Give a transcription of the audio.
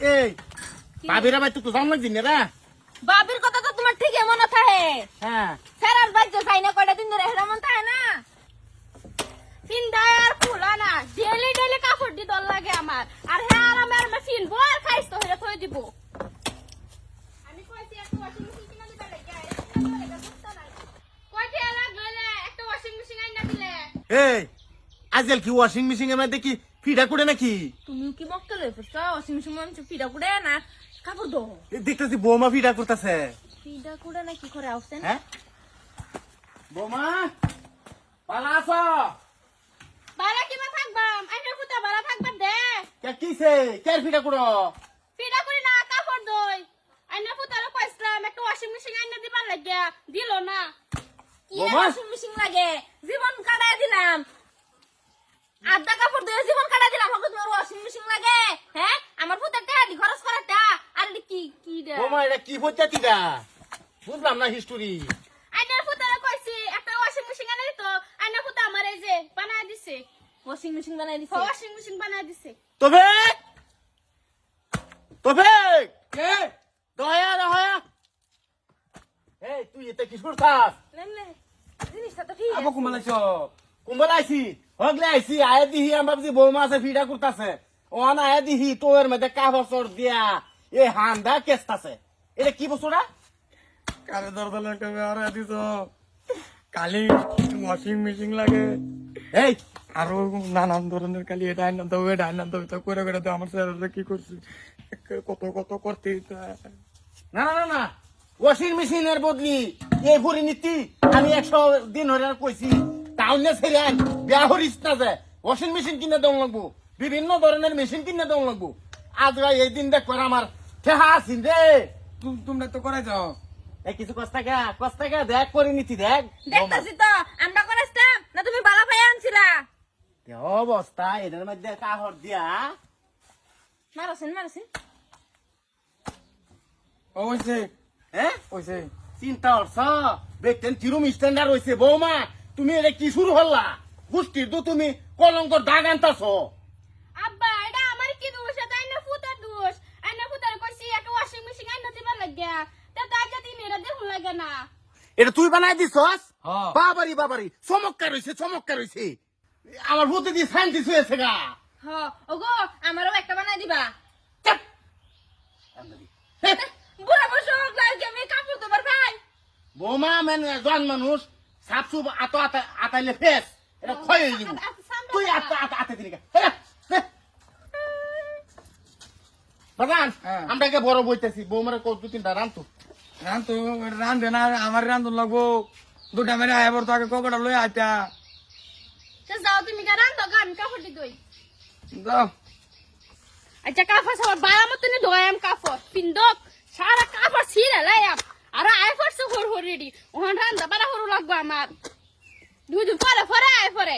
এই ভাবিরা ভাই তো জান লাগছি না রে। বাবির কথা তো তোমার ঠিকই মনে থাকে। হ্যাঁ। ফেরার বাজ্য খাই না কয়টা দিন ধরে মন থাকে না। ফিন্দায় আর ফুলা না। ডেলি ডেলি কাপড় দি দল লাগে আমার। আর হ্যাঁ আর আমি আর ফিন বল খাইছ তো হেরা থই দিব। আমি কইছি একটা ওয়াশিং মেশিন কিনা দিবা লাগে। কয়টি লাগলে একটা ওয়াশিং মেশিন আইনা দিলে। এই আজকাল কি ওয়াশিং মেশিন এর মধ্যে কি ফিডা করে নাকি? তুমি কি হয়ে পড়ছো? ওয়াশিং মেশিন মনে পিড়া কুড়ে না কাপড় দো দেখতেছি বৌমা ফিডা করতেছে পিড়া কুড়ে না কি করে আসছেন হ্যাঁ? বৌমা পালা আছো? বালা কিবা থাকবাম আইনা ফুটা বালা থাকবা দে। কে কিছে? কে ফিডা করো পিড়া করি না কাপড় দই আইনা ফুটারও কইছিলাম একটা ওয়াশিং মেশিন আইনা দিবার লাগে দিল না। কি? ওয়াশিং মেশিন লাগে? জীবন কাটায় আধা কাপড় দিয়ে জীবন কাটায় দিলাম হকো তোমার ওয়াশিং মেশিন লাগে। হ্যাঁ? আমার ফুটার টাকা দি খরচ করার টাকা আর এটা কি কি দে বৌমা এটা কি পদ্ধতিটা বুঝলাম না হিস্টোরি আইনার ফুটারে কইছি একটা ওয়াশিং মেশিন আনে তো। আইনা ফুটা আমার এই যে বানায় দিছে। ওয়াশিং মেশিন বানায় দিছে। ওয়াশিং মেশিন বানায় দিছে। তবে তবে কে? দয়া দয়া। এই তুই এতে কি করতাস নেমলে জিনিসটা তো ঠিক আবো কুমালাইছ কুম্বল আইছি হগলে আয় দিহি আমার ভাবছি বৌমা আছে ফিডা করতাছে ওন আয় দিহি তোর মধ্যে কা বছর দিয়া? এ হান্দা কেস্তাছে এটা কি বছরা কারে দরদলে কবে আর দিছ কালি ওয়াশিং মেশিন লাগে। এই! আরও নানান ধরনের কালি এটা আইনাম তো এটা আইনাম তো এটা করে করে তো আমার স্যার কি করছি কত কত করতে না না না ওয়াশিং মেশিনের বদলি এই পরিণতি আমি একশো দিন হরে কইছি টাউনে ছেড়ে আন বিয়া হরিস না যে ওয়াশিং মেশিন কিনে দেওয়া লাগবো। বিভিন্ন ধরনের মেশিন কিনে দেওয়া লাগবো। আজ ভাই এই দিন দেখ করে আমার ঠেহা আছিন রে। তোমরা তো করে যাও। এই কিছু কস্তাকা কস্তাকা দেখ পরিণতি দেখ। দেখতাছি তো আমরা করেছিলাম না তুমি বালা ভাই আনছিলা? অবস্থা? এটার মধ্যে কাহর দিয়া। মারছেন মারছেন। ও হইছে। হ্যাঁ? হইছে। চিন্তা করছ? দেখতেন কিরম স্ট্যান্ডার্ড হয়েছে বৌমা। তুমি এটা কি শুরু হল্লা গোষ্ঠীর তো তুমি কলঙ্কর দাগ আনতাছ। আব্বা এটা আমার কি দোষ? এটা আইনা দোষ। আইনা ফুটার কইছি একটা ওয়াশিং মেশিন আইনা দিবার লাগিয়া। তা তাজা দিন এরা দেখুন লাগে না। এটা তুই বানাই দিছস? হ্যাঁ। বাবারি বাবারি। চমৎকার হয়েছে চমৎকার হয়েছে আমার ভূতে দিয়ে সাইন্টিস্ট হয়েছে গা? হ ওগো আমারও একটা বানাই দিবা। হে, বুড়া বসে লাগে আমি কাপড় তোমার ভাই? বৌমা মানে জন মানুষ। সাপ সুপ আত আতাইলে ফেস। এটা ক্ষয় হয়ে যাব। তুই আত আত আতে দিলি প্রধান হ্যাঁ, হ্যাঁ। হ্যাঁ। আমরাকে বড় বইতেছি বৌমারে কত দু তিনটা রান্ধতো রান্ধতো রান্ধে না আমার রান্ধন লাগবো। দুটা মেরে আয়াবর তো আগে কপড়া লই আইতা যাও তুমি গা রান্ধো গা আমি কাপড় দি দই। যাও। আচ্ছা কাপড় সবার বাড়ার মতনই ধোয়াম কাপড়। পিন্দক সারা কাপড় ছিঁড়ে লাইয়াম রেডি ওখান রান্দা বাড়া হরু লাগবো আমার দুই দুই পরে ফরে আয় ফরে